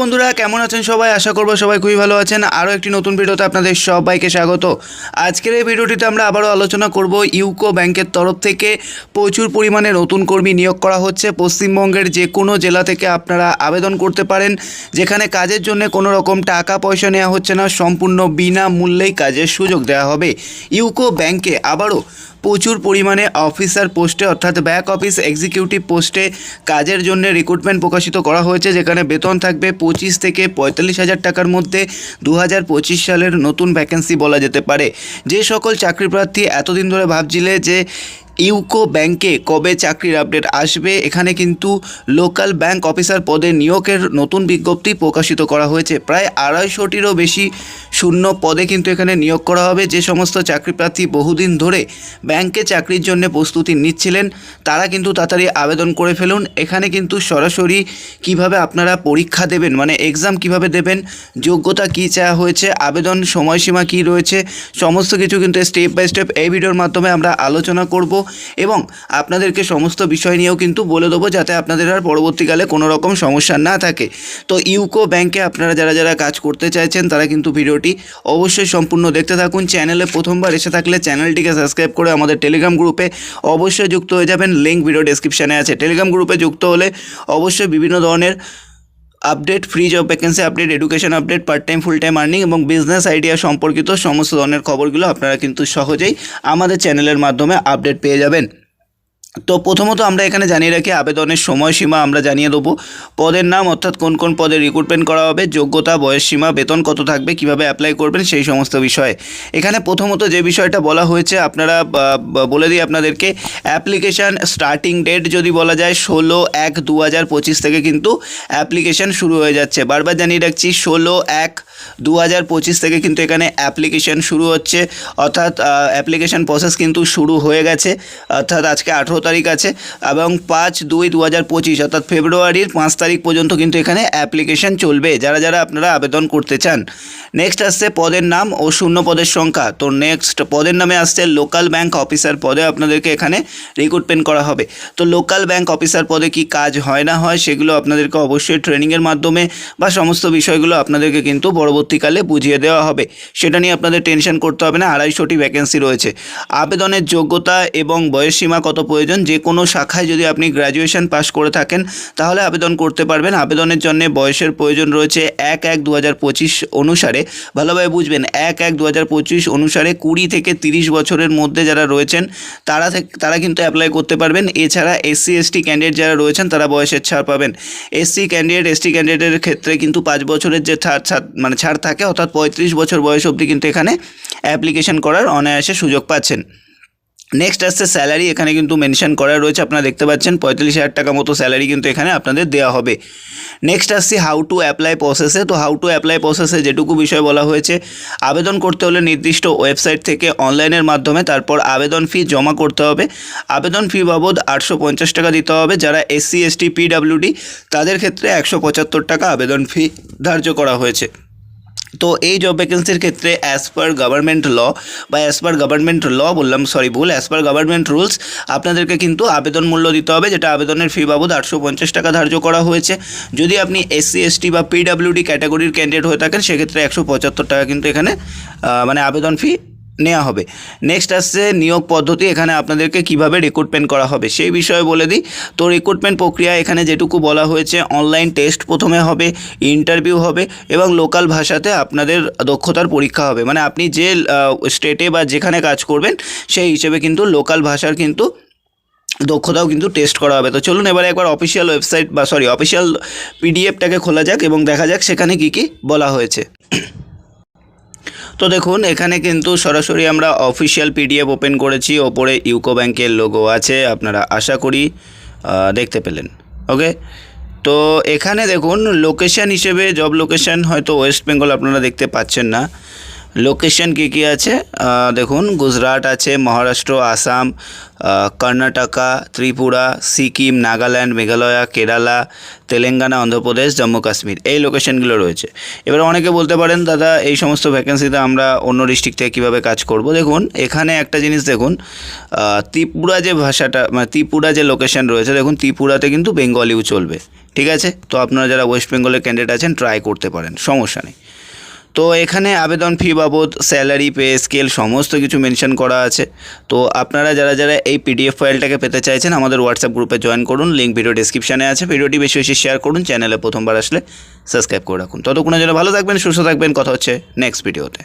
বন্ধুরা, কেমন আছেন সবাই? আশা করব সবাই খুবই ভালো আছেন। আরও একটি নতুন ভিডিওতে আপনাদের সবাইকে স্বাগত। আজকের এই ভিডিওটিতে আমরা আবারও আলোচনা করব ইউকো ব্যাংকের তরফ থেকে প্রচুর পরিমাণে নতুন কর্মী নিয়োগ করা হচ্ছে। পশ্চিমবঙ্গের যে কোনো জেলা থেকে আপনারা আবেদন করতে পারেন, যেখানে কাজের জন্য কোনো রকম টাকা পয়সা নেওয়া হচ্ছে না। সম্পূর্ণ বিনামূল্যেই কাজের সুযোগ দেওয়া হবে। ইউকো ব্যাংকে আবারও প্রচুর পরিমাণে অফিসার পোস্টে অর্থাৎ ব্যাক অফিস এক্সিকিউটিভ পোস্টে কাজের জন্য রিক্রুটমেন্ট প্রকাশিত করা হয়েছে, যেখানে বেতন থাকবে পঁচিশ থেকে পঁয়তাল্লিশ হাজার টাকার মধ্যে দু হাজার পঁচিশ সালের নতুন ভ্যাকেন্সি বলা যেতে পারে। যে সকল চাকরি প্রার্থী এতদিন ধরে ভাবছিলে যে ইউকো ব্যাংকে কবে চাকরির আপডেট আসবে? এখানে কিন্তু লোকাল ব্যাংক অফিসার পদে নিয়োগের নতুন বিজ্ঞপ্তি প্রকাশিত করা হয়েছে। প্রায় আড়াইশোটিরও বেশি শূন্য পদে কিন্তু এখানে নিয়োগ করা হবে। যে সমস্ত চাকরিপ্রার্থী বহুদিন ধরে ব্যাংকে চাকরির জন্য প্রস্তুতি নিচ্ছিলেন, তারা কিন্তু তাড়াতাড়ি আবেদন করে ফেলুন। এখানে কিন্তু সরাসরি কীভাবে আপনারা পরীক্ষা দেবেন মানে এক্সাম কীভাবে দেবেন, যোগ্যতা কী চাওয়া হয়েছে, আবেদন সময়সীমা কী রয়েছে, সমস্ত কিছু কিন্তু স্টেপ বাই স্টেপ এই ভিডিওর মাধ্যমে আমরা আলোচনা করব। এবং আপনাদেরকে সমস্ত বিষয় নিয়েও কিন্তু বলে দেবো যাতে আপনাদের আর পরবর্তীকালে কোনো রকম সমস্যা না থাকে। তো ইউকো ব্যাংকে আপনারা যারা যারা কাজ করতে চাইছেন, তারা কিন্তু ভিডিওটি অবশ্যই সম্পূর্ণ দেখতে থাকুন। চ্যানেলে প্রথমবার এসে থাকলে চ্যানেলটিকে সাবস্ক্রাইব করে আমাদের টেলিগ্রাম গ্রুপে অবশ্যই যুক্ত হয়ে যাবেন। লিঙ্ক ভিডিও ডেসক্রিপশানে আছে। টেলিগ্রাম গ্রুপে যুক্ত হলে অবশ্যই বিভিন্ন ধরনের update free job vacancy update education update part time full time earning এবং বিজনেস আইডিয়া সম্পর্কিত সমস্ত ধরনের খবরগুলো আপনারা কিন্তু সহজেই আমাদের চ্যানেলের মাধ্যমে আপডেট পেয়ে যাবেন। তো প্রথমত আমরা এখানে জানিয়ে রাখি, আবেদনের সময়সীমা আমরা জানিয়ে দেবো। পদের নাম অর্থাৎ কোন কোন পদে রিক্রুটমেন্ট করা হবে, যোগ্যতা, বয়স সীমা, বেতন কত থাকবে, কীভাবে অ্যাপ্লাই করবেন, সেই সমস্ত বিষয়ে। এখানে প্রথমত যে বিষয়টা বলা হয়েছে, আপনারা বলে দিই আপনাদেরকে অ্যাপ্লিকেশান স্টার্টিং ডেট যদি বলা যায়, ষোলো এক দু হাজার পঁচিশ থেকে কিন্তু অ্যাপ্লিকেশান শুরু হয়ে যাচ্ছে। বারবার জানিয়ে রাখছি, ষোলো এক দু হাজার পঁচিশ থেকে কিন্তু এখানে অ্যাপ্লিকেশান শুরু হচ্ছে। অর্থাৎ অ্যাপ্লিকেশান প্রসেস কিন্তু শুরু হয়ে গেছে। অর্থাৎ, আজকে আঠেরো তারিখ আছে এবং পাঁচ দুই দু হাজার পঁচিশ, অর্থাৎ ফেব্রুয়ারির পাঁচ তারিখ পর্যন্ত কিন্তু এখানে অ্যাপ্লিকেশান চলবে। যারা যারা আপনারা আবেদন করতে চান। নেক্সট আসছে পদের নাম ও শূন্য পদের সংখ্যা। তো নেক্সট পদের নামে আসছে লোকাল ব্যাংক অফিসার পদে আপনাদেরকে এখানে রিক্রুটমেন্ট করা হবে। তো লোকাল ব্যাংক অফিসার পদে কি কাজ হয় না হয়, সেগুলো আপনাদেরকে অবশ্যই ট্রেনিংয়ের মাধ্যমে বা সমস্ত বিষয়গুলো আপনাদেরকে কিন্তু পরবর্তীকালে বুঝিয়ে দেওয়া হবে। সেটা নিয়ে আপনাদের টেনশন করতে হবে না, আড়াইশোটি ভ্যাকেন্সি রয়েছে। আবেদনের যোগ্যতা এবং বয়সসীমা কত প্রয়োজন? যে কোনো শাখায় যদি আপনি গ্র্যাজুয়েশন পাস করে থাকেন, তাহলে আবেদন করতে পারবেন। আবেদনের জন্য বয়সের প্রয়োজন রয়েছে এক এক দু অনুসারে। ভালোভাবে বুঝবেন, এক এক দু অনুসারে কুড়ি থেকে তিরিশ বছরের মধ্যে যারা রয়েছেন, তারা তারা কিন্তু অ্যাপ্লাই করতে পারবেন। এছাড়া এসসি এসটি ক্যান্ডিডেট যারা রয়েছেন, তারা বয়সের ছাড় পাবেন। এসসি ক্যান্ডিডেট এসটি ক্যান্ডিডেটের ক্ষেত্রে কিন্তু পাঁচ বছরের যে ছাড় ছাড় মানে ছাড় থাকে, অর্থাৎ পঁয়ত্রিশ বছর বয়স অবধি কিন্তু এখানে অ্যাপ্লিকেশন করার অনায়াসে সুযোগ পাচ্ছেন। নেক্সট আসছে স্যালারি এখানে কিন্তু মেনশন করা রয়েছে, আপনারা দেখতে পাচ্ছেন, পঁয়তাল্লিশ হাজার টাকা মতো স্যালারি কিন্তু এখানে আপনাদের দেওয়া হবে। নেক্সট আসছে হাউ টু অ্যাপ্লাই প্রসেসে তো হাউ টু অ্যাপ্লাই প্রসেসে যেটুকু বিষয় বলা হয়েছে, আবেদন করতে হলে নির্দিষ্ট ওয়েবসাইট থেকে অনলাইনের মাধ্যমে তারপর আবেদন ফি জমা করতে হবে। আবেদন ফি বাবদ আটশো পঞ্চাশ টাকা দিতে হবে, যারা এসসি এসটি পিডাব্লিউডি তাদের ক্ষেত্রে একশো পঁচাত্তর টাকা আবেদন ফি ধার্য করা হয়েছে। তো এই জব ভ্যাকেন্সির ক্ষেত্রে অ্যাজ পার গভর্নমেন্ট ল বা অ্যাজ পার গভর্নমেন্ট ল বললাম সরি ভুল অ্যাজ পার গভর্নমেন্ট রুলস আপনাদেরকে কিন্তু আবেদন মূল্য দিতে হবে, যেটা আবেদনের ফি বাবদ আটশো পঞ্চাশ টাকা ধার্য করা হয়েছে। যদি আপনি এসসি এসটি বা পিডাব্লিউডি ক্যাটাগরির ক্যান্ডিডেট হয়ে থাকেন, সেক্ষেত্রে একশো পঁচাত্তর টাকা কিন্তু এখানে মানে আবেদন ফি নেওয়া হবে। নেক্সট আসছে নিয়োগ পদ্ধতি, এখানে আপনাদেরকে কীভাবে রিক্রুটমেন্ট করা হবে, সেই বিষয়ে বলে দিই। তো রিক্রুটমেন্ট প্রক্রিয়া, এখানে যেটুকু বলা হয়েছে অনলাইন টেস্ট প্রথমে হবে ইন্টারভিউ হবে এবং লোকাল ভাষাতে আপনাদের দক্ষতার পরীক্ষা হবে। মানে আপনি যে স্টেটে বা যেখানে কাজ করবেন, সেই হিসেবে কিন্তু লোকাল ভাষার কিন্তু দক্ষতাও কিন্তু টেস্ট করা হবে। তো চলুন এবারে একবার অফিসিয়াল ওয়েবসাইট বা সরি অফিসিয়াল পিডিএফটাকে খোলা যাক এবং দেখা যাক সেখানে কী কী বলা হয়েছে। তো দেখুন, এখানে কিন্তু সরাসরি আমরা অফিসিয়াল পিডিএফ ওপেন করেছি। ওপরে ইউকো ব্যাংকের লোগো আছে, আপনারা আশা করি দেখতে পেলেন। ওকে তো এখানে দেখুন লোকেশান হিসেবে জব লোকেশান হয়তো ওয়েস্ট বেঙ্গল আপনারা দেখতে পাচ্ছেন না। লোকেশন কী কী আছে? দেখুন, গুজরাট আছে, মহারাষ্ট্র, আসাম কর্ণাটকা, ত্রিপুরা, সিকিম, নাগাল্যান্ড, মেঘালয়া, কেরালা, তেলেঙ্গানা, অন্ধ্রপ্রদেশ, জম্মু, কাশ্মীর। এই লোকেশনগুলো রয়েছে। এবার অনেকে বলতে পারেন, দাদা, এই সমস্ত ভ্যাকেন্সিতে আমরা অন্য ডিস্ট্রিক্ট থেকে কীভাবে কাজ করব? দেখুন, এখানে একটা জিনিস দেখুন ত্রিপুরা যে ভাষাটা মানে ত্রিপুরা যে লোকেশন রয়েছে, দেখুন, ত্রিপুরাতে কিন্তু বেঙ্গলিও চলবে। ঠিক আছে? তো আপনারা যারা ওয়েস্ট বেঙ্গলের ক্যান্ডিডেট আছেন ট্রাই করতে পারেন। সমস্যা নেই। তো এখানে আবেদন ফি বাবদ স্যালারি পে স্কেল সমস্ত কিছু মেনশন করা আছে। তো আপনারা যারা যারা এই পিডিএফ ফাইলটাকে পেতে চাইছেন, আমাদের হোয়াটসঅ্যাপ গ্রুপে জয়েন করুন। লিঙ্ক ভিডিও ডিসক্রিপশানে আছে। ভিডিওটি বেশি বেশি শেয়ার করুন। চ্যানেলে প্রথমবার আসলে সাবস্ক্রাইব করে রাখুন। ততক্ষণের যেন ভালো থাকবেন, সুস্থ থাকবেন। কথা হচ্ছে নেক্সট ভিডিওতে